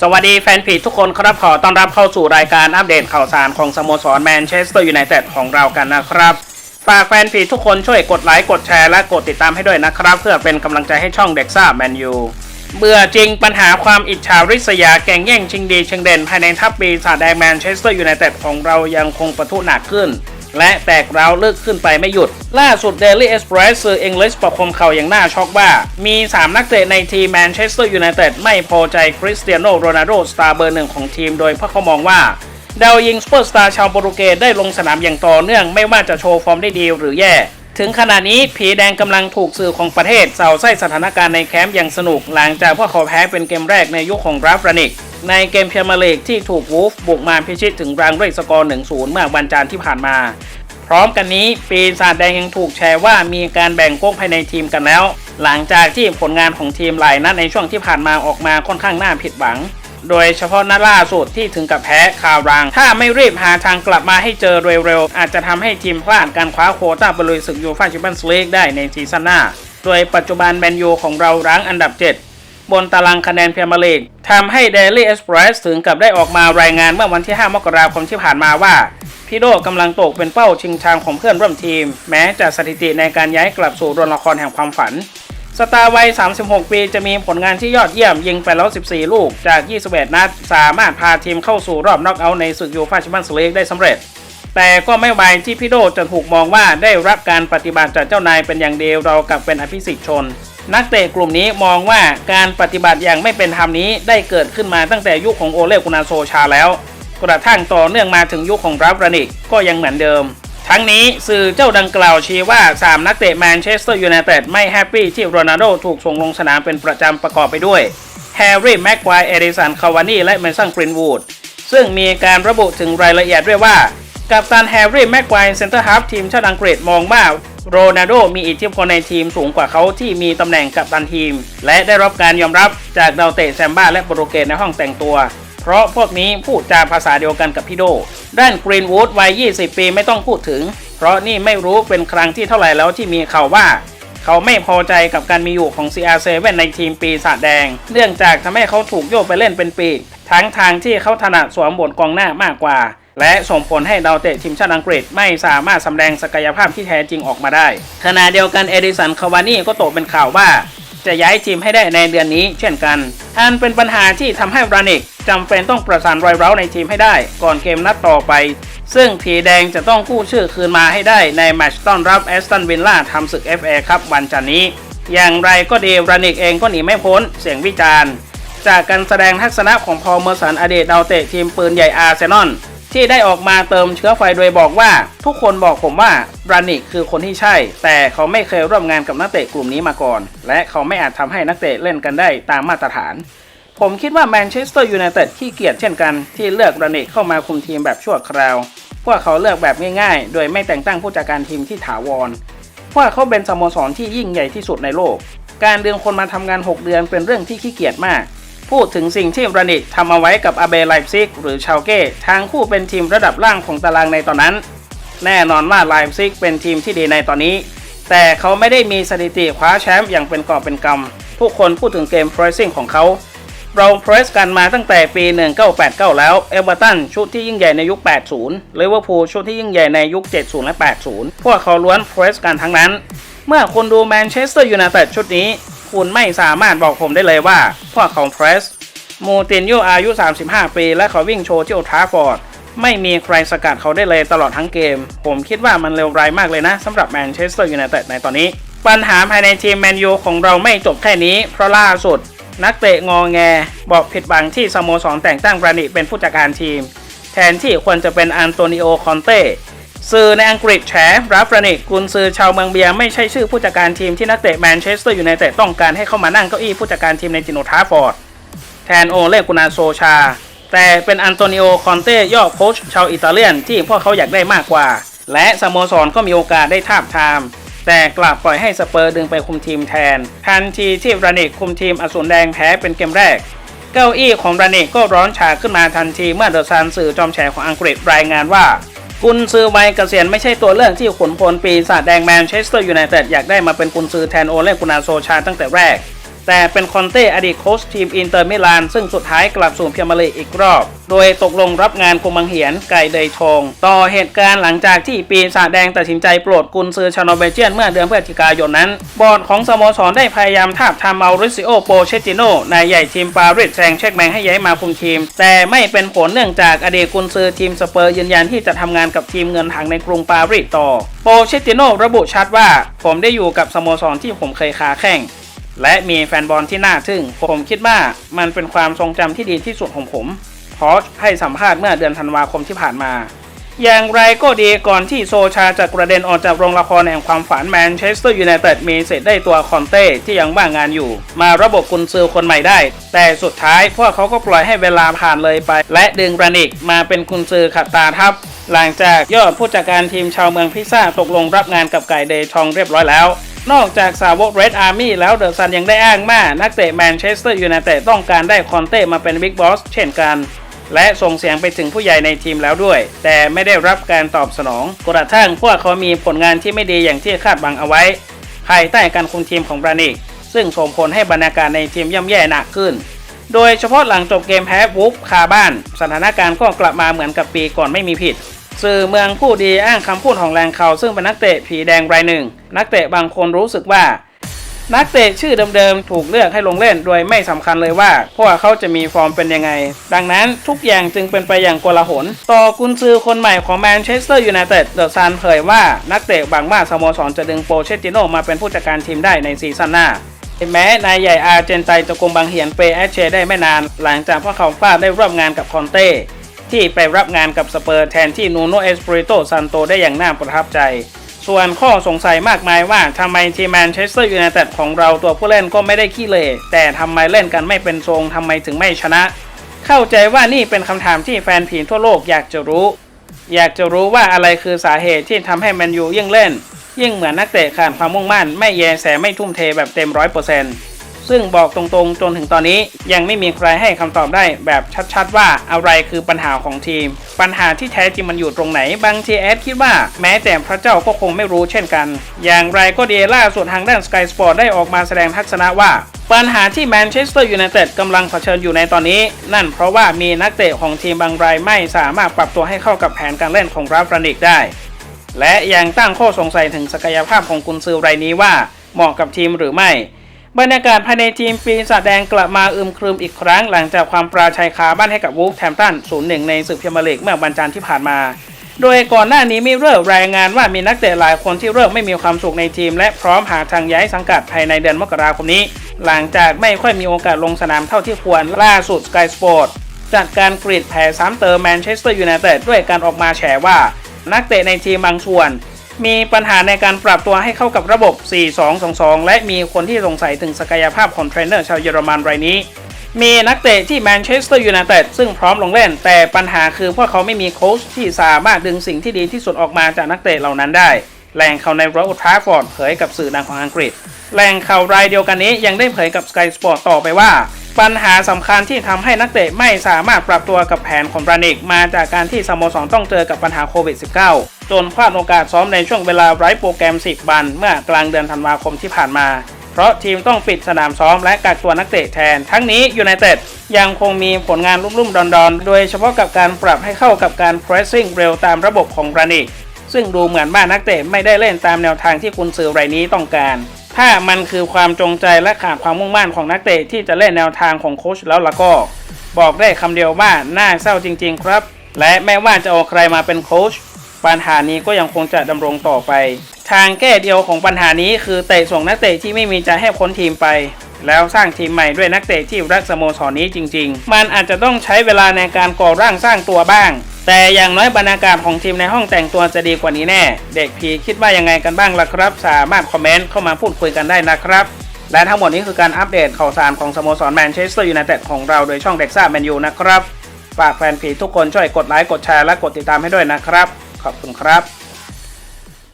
สวัสดีแฟนเพจทุกคนครับขอต้อนรับเข้าสู่รายการอัปเดตข่าวสารของสโมสรแมนเชสเตอร์ยูไนเต็ดของเรากันนะครับ ฝากแฟนเพจทุกคนช่วยกดไลค์กดแชร์และกดติดตามให้ด้วยนะครับ เพื่อเป็นกำลังใจให้ช่องเด็กซ่าแมนยูเบื่อจริงปัญหาความอิจฉาริษยาแก่งแย่งชิงดีชิงเด่นภายในทัพปีศาจแดงแมนเชสเตอร์ยูไนเต็ดของเรายังคงประทุหนักขึ้น และแตกราวลึกขึ้นไปไม่หยุด ล่าสุด Daily Express สื่ออังกฤษประคมข่าวอย่างน่าช็อกว่า มี 3 นักเตะในทีมแมนเชสเตอร์ยูไนเต็ดไม่พอใจคริสเตียโนโรนัลโดสตาร์เบอร์หนึ่งของทีมโดยเพราะเขามองว่าดาวยิงซูเปอร์สตาร์ชาวโปรตุเกสได้ลงสนามอย่างต่อเนื่องไม่ว่าจะโชว์ฟอร์มได้ดีหรือแย่ ถึงขณะนี้ผีแดงกำลังถูกสื่อของประเทศเสาไส้สถานการณ์ในแคมป์อย่างสนุก หลังจากพวกเขาแพ้เป็นเกมแรกในยุคของราฟรานิก ในเกมเพียร์มาลีกที่ถูกวูฟบุกมาพิชิตถึงรังด้วยสกอร์1-0 เมื่อวันจันทร์ที่ผ่านมา พร้อมกันนี้ปีศาจแดงยังถูกแชร์ว่ามีการแบ่งก๊กภายในทีมกันแล้ว หลังจากที่ผลงานของทีมหลายนัดในช่วงที่ผ่านมาออกมาค่อนข้างน่าผิดหวัง โดยเฉพาะนัดล่าสุดที่ถึงกับแพ้คาวรัง ถ้าไม่รีบหาทางกลับมาให้เจอเร็วๆ อาจจะทำให้ทีมพลาดการคว้าโคต้าไปลุยศึกยูฟ่าแชมเปี้ยนส์ลีกได้ในซีซั่นหน้า โดยปัจจุบันแมนยูของเรารั้งอันดับ 7บนตารางคะแนนพรีเมียร์ลีกทำให้ Daily Express ถึงกับได้ออกมารายงานเมื่อวันที่ 5 มกราคมที่ผ่านมาว่า พี่โดกำลังตกเป็นเป้าชิงชังของเพื่อนร่วมทีม แม้จะสถิติในการย้ายกลับสู่รงละครแห่งความฝัน สตาร์วัย36 ปีจะมีผลงานที่ยอดเยี่ยมยิงไปแล้ว 14 ลูก จาก 21 นัด สามารถพาทีมเข้าสู่รอบน็อกเอาท์ในศึกยูฟ่าแชมเปี้ยนส์ลีกได้สำเร็จ แต่ก็ไม่ไวที่พี่โดจะถูกมองว่าได้รับการปฏิบัติจากเจ้านายเป็นอย่างเดียวเรากับเป็นอภิสิทธิ์ชน นักเตะกลุ่มนี้มองว่าการปฏิบัติอย่างไม่เป็นธรรมนี้ได้เกิดขึ้นมาตั้งแต่ยุคของโอเลกุนาโซชาแล้ว กระทั่งต่อเนื่องมาถึงยุคของราฟรานิกก็ยังเหมือนเดิม ทั้งนี้สื่อเจ้าดังกล่าวชี้ว่า 3 นักเตะแมนเชสเตอร์ยูไนเต็ดไม่แฮปปี้ที่โรนัลโดถูกส่งลงสนามเป็นประจำประกอบไปด้วยแฮร์รี่แม็กควายเอริสันคาวานีและเมสันกรีนวูดซึ่งมีการระบุถึงรายละเอียดด้วยว่า กัปตันแฮร์รี่แม็กควายเซนเตอร์ฮาฟทีมชาติอังกฤษมองว่าโรนัลโดมีอิทธิพลในทีมสูงกว่าเขาที่มีตำแหน่งกัปตันทีม และได้รับการยอมรับจากดาวเตะแซมบ้าและโปรตุเกสในห้องแต่งตัว เพราะพวกนี้พูดจาภาษาเดียวกันกับพี่โด ด้านกรีนวูดวัย 20 ปีไม่ต้องพูดถึง เพราะนี่ไม่รู้เป็นครั้งที่เท่าไหร่แล้วที่มีข่าวว่า เขาไม่พอใจกับการมีอยู่ของ CR7 ในทีมปีศาจแดง เนื่องจากทำให้เขาถูกโยกไปเล่นเป็นปีกทั้งทางที่เขาถนัดสวมบทกองหน้ามากกว่า และส่งผลให้ดาวเตะทีมชาติอังกฤษไม่สามารถสำแดงศักยภาพที่แท้จริงออกมาได้ ขณะเดียวกันเอดิสันคาวานี่ก็ตกเป็นข่าวว่า จะย้ายทีมให้ได้ในเดือนนี้ เช่นกันอันเป็นปัญหาที่ทำให้รานิก จำเป็นต้องประสานรอยร้าวในทีมให้ได้ ก่อนเกมนัดต่อไป ซึ่งผีแดงจะต้องกู้ชื่อคืนมาให้ได้ในแมตช์ต้อนรับแอสตันวิลล่าทำศึก FA ครับวันจันนี้ อย่างไรก็ดีรานิกเองก็หนีไม่พ้นเสียงวิจารณ์ จากการแสดงทัศนะของพอลเมอร์สันอดีตดาวเตะทีมปืนใหญ่อาร์เซนอลที่ได้ออกมาเติมเชื้อไฟโดยบอกว่า ทุกคนบอกผมว่ารานิกคือคนที่ใช่ แต่เขาไม่เคยร่วมงานกับนักเตะกลุ่มนี้มาก่อน และเขาไม่อาจทำให้นักเตะเล่นกันได้ตามมาตรฐาน ผมคิดว่าแมนเชสเตอร์ยูไนเต็ดขี้เกียจเช่นกันที่เลือกรานิกเข้ามาคุมทีมแบบชั่วคราว พวกเขาเลือกแบบง่ายๆ โดยไม่แต่งตั้งผู้จัดการทีมที่ถาวรเพราะว่าเขาเป็นสโมสรที่ยิ่งใหญ่ที่สุดในโลก การดึงคนมาทำงาน 6 เดือนเป็นเรื่องที่ขี้เกียจมาก พูดถึงสิ่งที่รานิกทำเอาไว้กับอาเบไลป์ซิกหรือชาวเก้ทางคู่เป็นทีมระดับล่างของตารางในตอนนั้น แน่นอนว่าไลป์ซิกเป็นทีมที่ดีในตอนนี้ แต่เขาไม่ได้มีสถิติคว้าแชมป์อย่างเป็นกอบเป็นกำทุกคนพูดถึงเกม pressing ของเขา เราเพรสกันมาตั้งแต่ปี 1989 แล้ว เอเวอร์ตันชุดที่ยิ่งใหญ่ในยุค 80 ลิเวอร์พูลชุดที่ยิ่งใหญ่ในยุค 70 และ 80 พวกเขาล้วนเพรสกันทั้งนั้น เมื่อคุณดูแมนเชสเตอร์ยูไนเต็ดชุดนี้ คุณไม่สามารถบอกผมได้เลยว่า พวกเขาเพรสมูตินโยอายุ 35 ปี และเขาวิ่งโชว์ที่โอทราฟฟอร์ดไม่มีใครสกัดเขาได้เลยตลอดทั้งเกม ผมคิดว่ามันเร็วไรมากเลยนะสำหรับแมนเชสเตอร์ยูไนเต็ดในตอนนี้ ปัญหาภายในทีมแมนยูของเราไม่จบแค่นี้ เพราะล่าสุด นักเตะงอแง บอกผิดบังที่สโมสรแต่งตั้งรานิเป็นผู้จัดการทีม แทนที่ควรจะเป็นอันโตนิโอคอนเต้สื่อในอังกฤษแฉราฟรานิกกุนซือชาวเมืองเบียร์ไม่ใช่ชื่อผู้จัดการทีมที่นักเตะแมนเชสเตอร์ยูไนเต็ดต้องการให้เข้ามานั่งเก้าอี้ผู้จัดการทีมในจิโนทราฟอร์ด แทนโอเลกุนาโซชา แต่เป็นอันโตนิโอคอนเต้ย่อโค้ชชาวอิตาเลียนที่พวกเขาอยากได้มากกว่า และสโมสรก็มีโอกาสได้ทาบทาม แต่กลับปล่อยให้สเปอร์ดึงไปคุมทีมแทน ทันทีที่รานิกคุมทีมอสูรแดงแพ้เป็นเกมแรก เก้าอี้ของรานิกก็ร้อนฉาขึ้นมาทันทีเมื่อเดอะซันสื่อจอมแฉของอังกฤษรายงานว่ากุนซือวัยเกษียณไม่ใช่ตัวเลือกที่ขุนพลปีศาจแดงแมนเชสเตอร์ยูไนเต็ดอยากได้มาเป็นกุนซือแทนโอเลกุนาโซชาตั้งแต่แรก แต่เป็นคอนเต้อดีตโค้ชทีมอินเตอร์มิลาน ซึ่งสุดท้ายกลับสู่พรีเมียร์ลีอีกรอบ โดยตกลงรับงานกุมบังเหียนไก่เดยทองต่อเหตุการณ์หลังจากที่ปีศาจแดงตัดสินใจโปรดกุนซือชาวโนเบเจียนเมื่อเดือนพฤศจิกายนนั้น บอร์ดของสโมสรได้พยายามทาบทามมาริซิโอโปเชติโนนายใหญ่ทีมปารีสแซงเช็คแมงให้ย้ายมาคุมทีม แต่ไม่เป็นผลเนื่องจากอดีตกุนซือทีมสเปอร์ยืนยันที่จะทำงานกับทีมเงินถังในกรุงปารีสต่อโปเชติโนระบุชัดว่า ผมได้อยู่กับสโมสรที่ผมเคยค้าแข่ง และมีแฟนบอลที่น่าทึ่ง ผมคิดว่ามันเป็นความทรงจำที่ดีที่สุดของผมพอชให้สัมภาษณ์เมื่อเดือนธันวาคมที่ผ่านมา อย่างไรก็ดีก่อนที่โซชาจะกระเด็นออกจากโรงละครแห่งความฝันแมนเชสเตอร์ยูไนเต็ดมีเสร็จได้ตัวคอนเต้ที่ยังว่างงานอยู่ มาระบบกุนซือคนใหม่ได้ แต่สุดท้ายพวกเขาก็ปล่อยให้เวลาผ่านเลยไป และดึงรานิกมาเป็นกุนซือขัดตาทับหลังจากยอดผู้จัดการทีมชาวเมืองพิซซ่าตกลงรับงานกับไก่เดย์ทองเรียบร้อยแล้ว นอกจากสาวกเรดอาร์มี่แล้วเดอะซันยังได้อ้างว่านักเตะแมนเชสเตอร์ยูไนเต็ดต้องการได้คอนเต้มาเป็นบิ๊กบอสเช่นกัน และส่งเสียงไปถึงผู้ใหญ่ในทีมแล้วด้วย แต่ไม่ได้รับการตอบสนอง กระทั่งพวกเขามีผลงานที่ไม่ดีอย่างที่คาดหวังเอาไว้ ภายใต้การคุมทีมของบรานิก ซึ่งส่งผลให้บรรยากาศในทีมย่ำแย่หนักขึ้น โดยเฉพาะหลังจบเกมแพ้วูฟคาบ้าน สถานการณ์ก็กลับมาเหมือนกับปีก่อนไม่มีผิด สื่อเมืองผู้ดีอ้างคำพูดของแรงเขาซึ่งเป็นนักเตะผีแดงรายหนึ่ง นักเตะบางคนรู้สึกว่า นักเตะชื่อเดิมๆถูกเลือกให้ลงเล่น โดยไม่สำคัญเลยว่า พวกเขาจะมีฟอร์มเป็นยังไง ดังนั้นทุกอย่างจึงเป็นไปอย่างโกลาหล ต่อกุนซือคนใหม่ของแมนเชสเตอร์ยูไนเต็ดเดอะซันเผยว่านักเตะบางว่าสโมสรจะดึงโปเชติโนมาเป็นผู้จัดการทีมได้ในซีซั่นหน้าแม้นายใหญ่อาร์เจนไตจะกุมบางเหียนเปแอชเชได้ไม่นาน หลังจากพวกเขาฟาดได้ร่วมงานกับคอนเต้ ที่ไปรับงานกับสเปอร์แทนที่นูโนเอสปริโตซันโตได้อย่างน่าประทับใจ ส่วนข้อสงสัยมากมายว่าทำไมทีมแมนเชสเตอร์ยูไนเต็ดของเราตัวผู้เล่นก็ไม่ได้ขี้เหร่แต่ทำไมเล่นกันไม่เป็นทรงทำไมถึงไม่ชนะ เข้าใจว่านี่เป็นคำถามที่แฟนผีทั่วโลกอยากจะรู้ อยากจะรู้ว่าอะไรคือสาเหตุที่ทำให้แมนยูยิ่งเล่น ยิ่งเหมือนนักเตะขาดความมุ่งมั่น ไม่แยแสไม่ทุ่มเทแบบเต็มร้อยเปอร์เซ็นต์ ซึ่งบอกตรงๆ จนถึงตอนนี้ยังไม่มีใครให้คำตอบได้แบบชัดๆ ว่าอะไรคือปัญหาของทีม ปัญหาที่แท้จริงมันอยู่ตรงไหน บางทีแอดคิดว่าแม้แต่พระเจ้าก็คงไม่รู้เช่นกัน อย่างไรก็ดีล่าสุดทางด้าน Sky Sport ได้ออกมาแสดงทัศนะว่าปัญหาที่แมนเชสเตอร์ยูไนเต็ดกำลังเผชิญอยู่ในตอนนี้ นั่นเพราะว่ามีนักเตะของทีมบางรายไม่สามารถปรับตัวให้เข้ากับแผนการเล่นของราฟรานิกได้ และยังตั้งข้อสงสัยถึงศักยภาพของกุนซือรายนี้ว่าเหมาะกับทีมหรือไม่ บรรยากาศภายในทีมปีศาจแดงกลับมาอึมครึมอีกครั้งหลังจากความปราชัยคาบ้านให้กับวูฟแทมตัน 0-1 ในศึกพรีเมียร์ลีกเมื่อวันจันทร์ที่ผ่านมา โดยก่อนหน้านี้มีเริ่มรายงานว่ามีนักเตะหลายคนที่เริ่มไม่มีความสุขในทีม และพร้อมหาทางย้ายสังกัดภายในเดือนมกราคมนี้ หลังจากไม่ค่อยมีโอกาสลงสนามเท่าที่ควรล่าสุด Sky Sport จัดการกรีดแผ่ซ้ำเติมแมนเชสเตอร์ยูไนเต็ดด้วยการออกมาแฉว่า นักเตะในทีมบางส่วน มีปัญหาในการปรับตัวให้เข้ากับระบบ 4-2-2-2 และมีคนที่สงสัยถึงศักยภาพของเทรนเนอร์ชาวเยอรมันรายนี้ มีนักเตะที่แมนเชสเตอร์ยูไนเต็ดซึ่งพร้อมลงเล่น แต่ปัญหาคือพวกเขาไม่มีโค้ชที่สามารถดึงสิ่งที่ดีที่สุดออกมาจากนักเตะเหล่านั้นได้แหล่งข่าวในโรอัลทราฟอร์ดเผยกับสื่อดังของอังกฤษแหล่งข่าวรายเดียวกันนี้ยังได้เผยกับ Sky Sport ต่อไปว่า ปัญหาสำคัญที่ทำให้นักเตะไม่สามารถปรับตัวกับแผนของบรานิกมาจากการที่สโมสรต้องเจอกับปัญหาโควิด -19 จนพลาดโอกาสซ้อมในช่วงเวลาไร้โปรแกรม 10 วันเมื่อกลางเดือนธันวาคมที่ผ่านมา เพราะทีมต้องปิดสนามซ้อมและกักตัวนักเตะแทน ทั้งนี้ยูไนเต็ดยังคงมีผลงานลุ่มๆดอนๆ โดยเฉพาะกับการปรับให้เข้ากับการ pressing เร็วตามระบบของบรานิกซึ่งดูเหมือนว่านักเตะไม่ได้เล่นตามแนวทางที่คุณซื้อรายนี้ต้องการ ถ้ามันคือความจงใจและขาดความมุ่งมั่นของนักเตะที่จะเล่นแนวทางของโค้ชแล้วล่ะก็ บอกได้คำเดียวว่าน่าเศร้าจริง ๆ ครับ และแม้ว่าจะเอาใครมาเป็นโค้ชปัญหานี้ก็ยังคงจะดำรงต่อไป ทางแก้เดียวของปัญหานี้คือเตะส่งนักเตะที่ไม่มีใจให้พ้นทีมไป แล้วสร้างทีมใหม่ด้วยนักเตะที่รักสโมสรนี้จริง ๆ มันอาจจะต้องใช้เวลาในการก่อร่างสร้างตัวบ้าง แต่อย่างน้อยบรรยากาศของทีมในห้องแต่งตัวจะดีกว่านี้แน่ เด็กพีคิดว่ายังไงกันบ้างล่ะครับ สามารถคอมเมนต์เข้ามาพูดคุยกันได้นะครับ และทั้งหมดนี้คือการอัปเดตข่าวสารของสโมสรแมนเชสเตอร์ยูไนเต็ดของเราโดยช่องเด็กซ่าแมนยูนะครับ ฝากแฟนผีทุกคนช่วยกดไลค์กดแชร์และกดติดตามให้ด้วยนะครับ ขอบคุณครับ